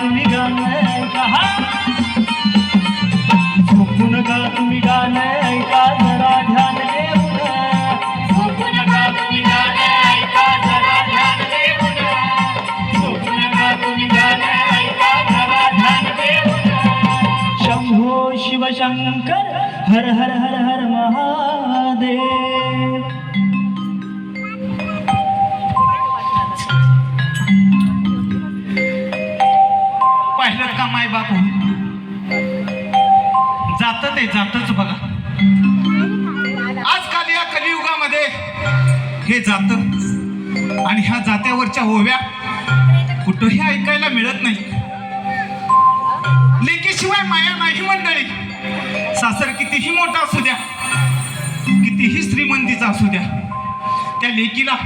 তুমি গানে जातच बघा. आजकाल या कलियुगामध्ये हे जात आणि ह्या जात्यावरच्या होव्या कुठंही ऐकायला मिळत नाही. लेकीशिवाय माया नाही मंडळी. सासर कितीही मोठा असू द्या कितीही श्रीमंतीचा असू द्या त्या लेकीला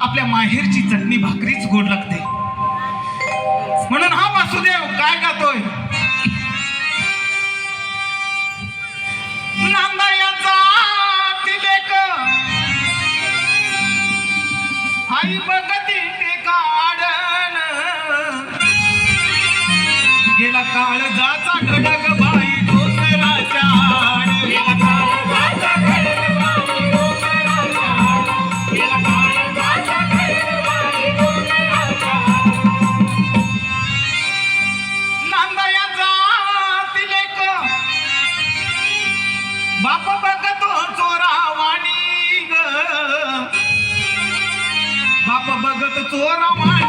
आपल्या माहेरची चटणी भाकरीच गोड लागते. म्हणून हा वासुदेव काय गातोय? आई बघती ते काढण. गेला काळ जाचा घडक 左拉完